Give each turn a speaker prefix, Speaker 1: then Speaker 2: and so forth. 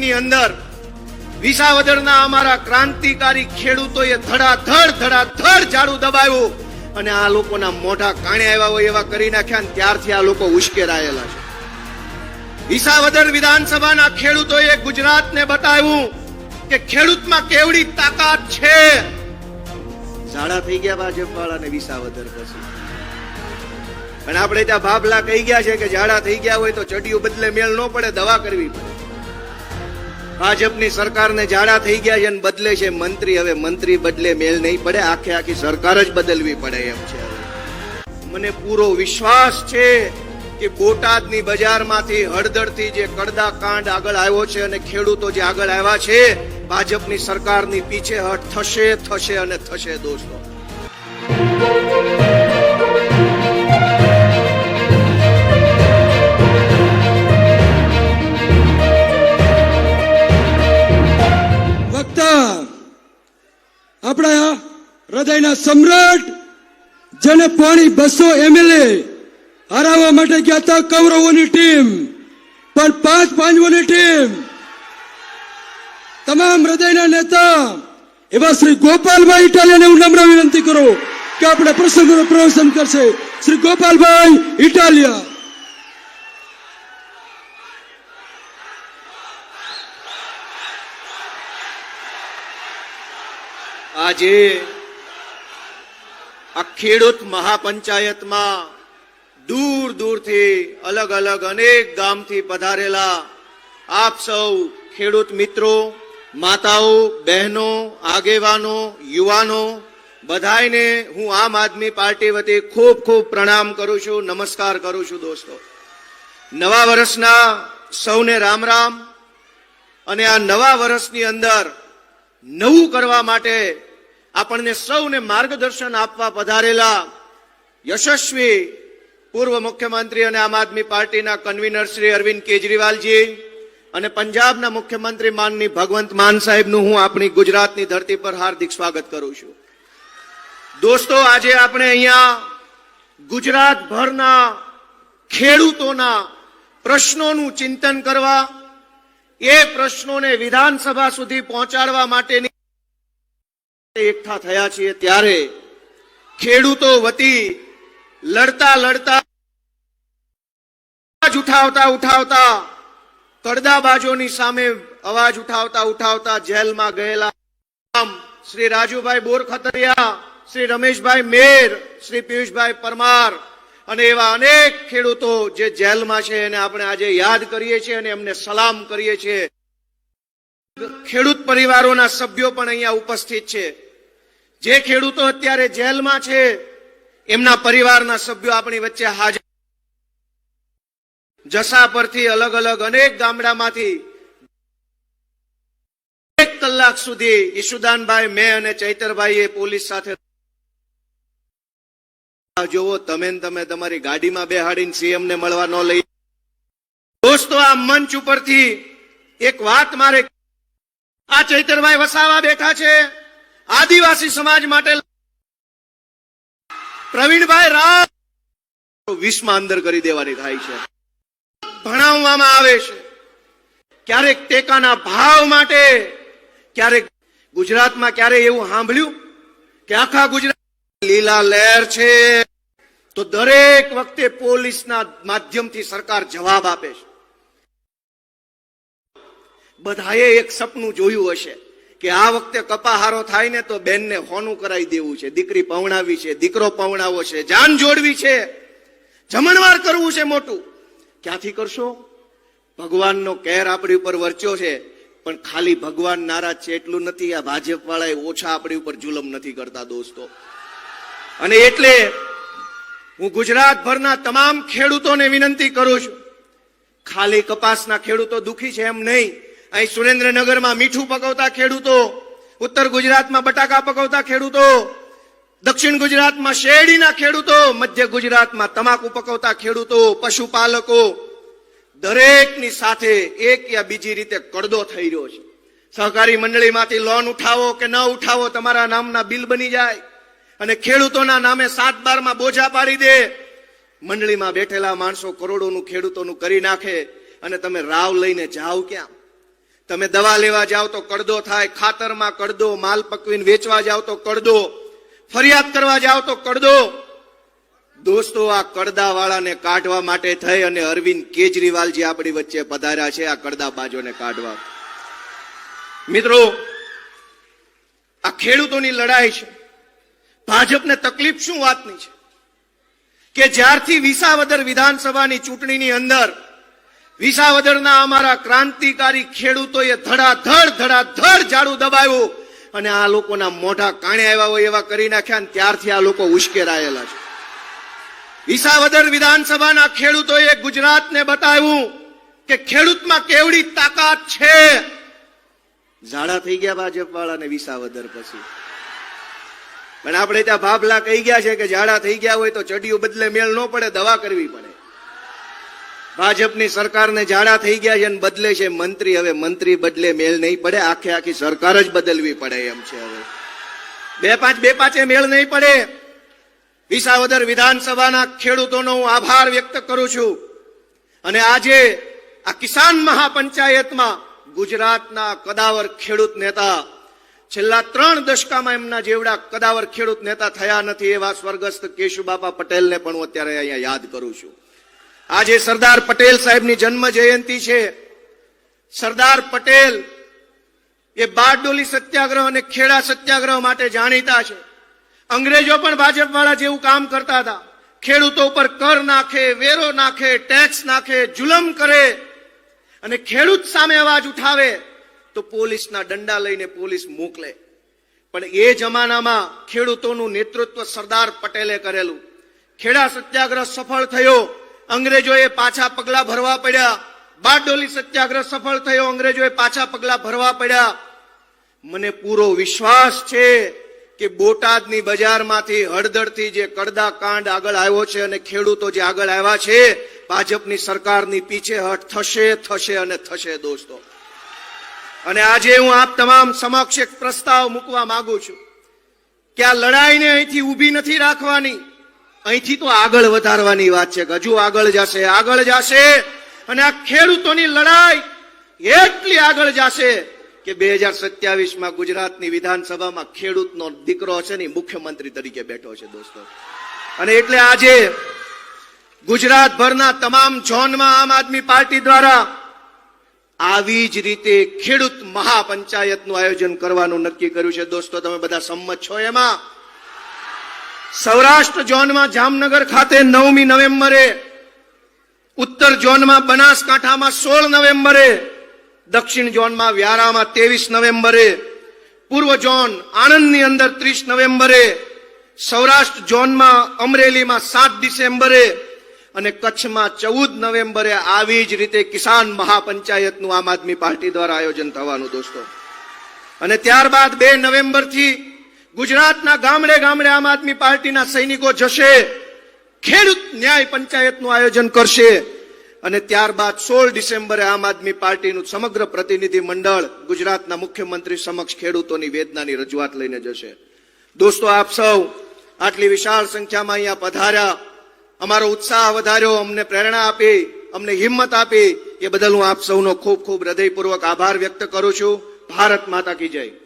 Speaker 1: વર્ષની અંદર વિસાવદરના અમારા ક્રાંતિકારી ખેડૂતોએ ધડાધડ ધડાધડ ઝાડુ દબાવ્યું અને આ લોકોના મોઢા કાણે આવ્યા હોય એવા કરી નાખ્યા અને ત્યારથી આ લોકો ઉશ્કેરાયેલા છે. વિસાવદર વિધાનસભાના ખેડૂતોએ ગુજરાતને બતાવ્યું કે ખેડૂતમાં કેવડી તાકાત છે. ઝાડા થઈ ગયા ભાજપ વાળાને વિસાવદર પછી. પણ આપણે ત્યાં ભાભલા કહી ગયા છે કે ઝાડા થઈ ગયા હોય તો ચડિયું બદલે મેળ ન પડે, દવા કરવી પડે. ભાજપની સરકારને જાડા થઈ ગયા છે અને બદલે છે મંત્રી. હવે મંત્રી બદલે મેલ નહીં પડે. આખે આખી સરકાર જ બદલવી પડે એમ છે. મને પૂરો વિશ્વાસ છે કે બોટાદની બજારમાંથી હળદરથી જે કડદા કાંડ આગળ આવ્યો છે અને ખેડૂતો જે આગળ આવ્યા છે, ભાજપની સરકારની પીછેહટ થશે થશે અને થશે દોસ્તો.
Speaker 2: હૃદયના સમ્રાટ, જેને પાણી બસો એમએલએ હરાવવા માટે ગયા હતા કૌરવોની ટીમ, પણ પાંચ પાંચવોની ટીમ, તમામ હૃદયના નેતા એવા શ્રી ગોપાલભાઈ ઇટાલિયાને હું નમ્ર વિનંતી કરું કે આપણે પ્રસંગોનું પ્રવચન કરશે. શ્રી ગોપાલભાઈ ઇટાલિયા.
Speaker 1: આજે આ ખેડૂત મહાપંચાયતમાં દૂર દૂરથી અલગ અલગ અનેક ગામથી પધારેલા આપ સૌ ખેડૂત મિત્રો, માતાઓ, બહેનો, આગેવાનો, યુવાનો બધાને હું આમ આદમી પાર્ટી વતી ખૂબ ખૂબ પ્રણામ કરું છું, નમસ્કાર કરું છું દોસ્તો. નવા વર્ષના સૌને રામ રામ અને આ નવા વર્ષની અંદર નવું કરવા માટે આપણને સૌને માર્ગદર્શન આપવા પધારેલા યશસ્વી પૂર્વ મુખ્યમંત્રી અને આમ આદમી પાર્ટીના કન્વીનર શ્રી અરવિંદ કેજરીવાલજી અને પંજાબના મુખ્યમંત્રી માનની ભગવંત માન સાહેબનું હું આપણી ગુજરાતની ધરતી પર હાર્દિક સ્વાગત કરું છું. દોસ્તો, આજે આપણે અહીંયા ગુજરાતભરના ખેડૂતોના પ્રશ્નોનું ચિંતન કરવા, એ પ્રશ્નોને વિધાનસભા સુધી પહોંચાડવા માટેની એકઠા થયા છીએ ત્યારે ખેડૂતો વતી લડતા લડતા ઉઠાવતા ઉઠાવતા તડદાબાજોની સામે અવાજ ઉઠાવતા ઉઠાવતા જેલમાં ગયેલા શ્રી રાજુભાઈ બોરખતરિયા, શ્રી રમેશભાઈ મેર, શ્રી પિયુષભાઈ પરમાર અને એવા અનેક ખેડૂતો જે જેલમાં છે એને આપણે આજે યાદ કરીએ છીએ અને એમને સલામ કરીએ છીએ. ખેડૂત પરિવારોના સભ્યો પણ અહીંયા ઉપસ્થિત છે. જે ખેડૂતો અત્યારે જેલમાં છે, એમના પરિવારના સભ્યો આપણી વચ્ચે હાજર. જસા પરથી અલગ અલગ અનેક ગામડામાંથી એક કલાક સુધી ઈશુદાનભાઈ, મેં અને ચૈતરભાઈએ પોલીસ સાથે જોવો તમે તમે તમારી ગાડીમાં બેહાડીને સીએમ ને મળવા ન લઈ. દોસ્તો, આ મંચ ઉપરથી એક વાત મારે આ ચૈતરભાઈ વસાવા બેઠા છે. આદિવાસી સમાજ માટે પ્રવીણભાઈ રાવ વીસમાં અંદર કરી દેવાની થાય છે. ભણાવવામાં આવે છે. ક્યારેક ટેકાના ભાવ માટે, ક્યારેક ગુજરાતમાં ક્યારે એવું સાંભળ્યું કે આખા ગુજરાત લીલા લહેર છે, તો દરેક વખતે પોલીસના માધ્યમથી સરકાર જવાબ આપે છે. બધાએ એક સપનું જોયું હશે. કે આ વખતે કપાહારો થાય ને તો બેનને હોનું કરાવી દેવું છે. દીકરી પવણાવી છે, દીકરો પવણાવો છે, જાન જોડવી છે. જમણવાર કરવું છે મોટું. ક્યાંથી કરશો? ભગવાનનો કેર આપણી ઉપર વર્ચ્યો છે, પણ ખાલી ભગવાન નારાજ છે એટલું નથી. આ ભાજપ વાળા ઓછા આપણી ઉપર જુલમ નથી કરતા, દોસ્તો. અને એટલે હું ગુજરાતભરના તમામ ખેડૂતોને વિનંતી કરું છું. ખાલી કપાસના ખેડૂતો દુખી છે એમ નહીં. અહીં સુરેન્દ્રનગરમાં મીઠું પકવતા ખેડૂતો, ઉત્તર ગુજરાતમાં બટાકા પકવતા ખેડૂતો, દક્ષિણ ગુજરાતમાં શેરડીના ખેડૂતો, મધ્ય ગુજરાતમાં તમાકુ પકવતા ખેડૂતો, પશુપાલકો, દરેકની સાથે એક યા બીજી રીતે કડદો થઈ રહ્યો છે. સહકારી મંડળીમાંથી લોન ઉઠાવો કે ન ઉઠાવો તમારા નામના બિલ બની જાય અને ખેડૂતોના નામે સાત બારમાં બોજા પાડી દે. મંડળીમાં બેઠેલા માણસો કરોડોનું ખેડૂતોનું કરી નાખે અને તમે રાવ લઈને જાઓ ક્યાં? તમે દવા લેવા જાઓ તો કડદો થાય, ખાતરમાં કડદો, માલ પકવીને વેચવા જાઓ તો કડદો, ફરિયાદ કરવા જાઓ તો કડદો. દોસ્તો, આ કડદા વાળાને કાઢવા માટે થઈ અને અરવિંદ કેજરીવાલ જે આપણી વચ્ચે પધાર્યા છે આ કડદા બાજોને કાઢવા. મિત્રો, આ ખેડૂતોની લડાઈ છે. ભાજપને તકલીફ શું વાતની છે? કે જ્યારથી વિસાવદર વિધાનસભાની ચૂંટણીની અંદર વિસાવદરના અમારા ક્રાંતિકારી ખેડૂતોએ ધડાધડ ધડાધડ ઝાડુ દબાવ્યું અને આ લોકોના મોઢા કાણે આવ્યા હોય એવા કરી નાખ્યા અને ત્યારથી આ લોકો ઉશ્કેરાયેલા છે. વિસાવદર વિધાનસભાના ખેડૂતોએ ગુજરાતને બતાવ્યું કે ખેડૂતમાં કેવડી તાકાત છે. ઝાડા થઈ ગયા ભાજપ વાળાને વિસાવદર પછી. પણ આપણે ત્યાં ભાભલા કહી ગયા છે કે ઝાડા થઈ ગયા હોય તો ચડિયું બદલે મેળ ન પડે, દવા કરવી પડે. ભાજપની સરકારને જાડા થઈ ગયા છે અને બદલે છે મંત્રી. હવે મંત્રી બદલે મેળ નહીં પડે. આખે આખી સરકાર જ બદલવી પડે એમ છે હવે. બે પાંચ, બે પાંચે મેળ નહીં પડે. વિસાવદર વિધાનસભાના ખેડૂતોનો હું આભાર વ્યક્ત કરું છું. અને આજે આ કિસાન મહાપંચાયતમાં ગુજરાતના કદાવર ખેડૂત નેતા, છેલ્લા ત્રણ દશકામાં એમના જેવડા કદાવર ખેડૂત નેતા થયા નથી એવા સ્વર્ગસ્થ કેશુબાપા પટેલને પણ હું અત્યારે અહીંયા યાદ કરું છું. આજે સરદાર પટેલ સાહેબની જન્મ જયંતિ છે. સરદાર પટેલ એ બારડોલી સત્યાગ્રહ અને ખેડા સત્યાગ્રહ માટે જાણીતા છે. અંગ્રેજો પણ ભાજપ વાળા જેવું કામ કરતા હતા. ખેડૂતો ઉપર કર નાખે, વેરો નાખે, ટેક્સ નાખે, જુલમ કરે અને ખેડૂત સામે અવાજ ઉઠાવે તો પોલીસના દંડા લઈને પોલીસ મોકલે. પણ એ જમાનામાં ખેડૂતોનું નેતૃત્વ સરદાર પટેલે કરેલું. ખેડા સત્યાગ્રહ સફળ થયો. અંગ્રેજોએ પાછા પગલા ભરવા પડ્યા. બારડોલી સત્યાગ્રહ સફળ થયો, અંગ્રેજોએ પાછા પગલા ભરવા પડ્યા. મને પૂરો વિશ્વાસ છે કે બોટાદની બજારમાંથી હળદળથી જે કડદા કાંડ આગળ આવ્યો છે અને ખેડૂતો જે આગળ આવ્યા છે, ભાજપની સરકારની પીછેહટ થશે થશે અને થશે દોસ્તો. અને આજે હું આપ તમામ સમક્ષ એક પ્રસ્તાવ મૂકવા માંગુ છું કે આ લડાઈને અહીંથી ઊભી નથી રાખવાની. અહીંથી તો આગળ વધારવાની વાત છે હજુ આગળ જશે આગળ જશે. અને આ ખેડૂતોની લડાઈ એટલી આગળ જશે કે બે હજાર સત્યાવીસમાં ગુજરાતની વિધાનસભામાં ખેડૂતનો દીકરો છે ને મુખ્યમંત્રી તરીકે બેઠો છે, દોસ્તો. અને એટલે આજે ગુજરાતભરના તમામ ઝોનમાં આમ આદમી પાર્ટી દ્વારા આવી જ રીતે ખેડૂત મહાપંચાયતનું આયોજન કરવાનું નક્કી કર્યું છે, દોસ્તો. તમે બધા સંમત છો એમાં? સૌરાષ્ટ્ર ઝોનમાં જામનગર ખાતે નવમી નવેમ્બરે, ઉત્તર ઝોનમાં બનાસકાંઠામાં સોળ નવેમ્બરે, દક્ષિણ ઝોનમાં વ્યારામાં ત્રેવીસ નવેમ્બરે, પૂર્વ ઝોન આણંદની અંદર ત્રીસ નવેમ્બરે, સૌરાષ્ટ્ર ઝોનમાં અમરેલીમાં સાત ડિસેમ્બરે અને કચ્છમાં ચૌદ નવેમ્બરે આવી જ રીતે કિસાન મહાપંચાયતનું આમ આદમી પાર્ટી દ્વારા આયોજન થવાનું દોસ્તો. અને ત્યારબાદ બે નવેમ્બરથી ગુજરાતના ગામડે ગામડે આમ આદમી પાર્ટીના સૈનિકો જશે, ખેડૂત ન્યાય પંચાયતનું આયોજન કરશે અને ત્યારબાદ સોળ ડિસેમ્બરે આમ આદમી પાર્ટીનું સમગ્ર પ્રતિનિધિ મંડળ ગુજરાતના મુખ્યમંત્રી સમક્ષ ખેડૂતોની વેદનાની રજૂઆત લઈને જશે. દોસ્તો, આપ સૌ આટલી વિશાળ સંખ્યામાં અહીંયા પધાર્યા. અમારો ઉત્સાહ વધાર્યો, અમને પ્રેરણા આપી, અમને હિંમત આપી. એ બદલ હું આપ સૌનો ખૂબ ખૂબ હૃદયપૂર્વક આભાર વ્યક્ત કરું છું. ભારત માતા કી જય.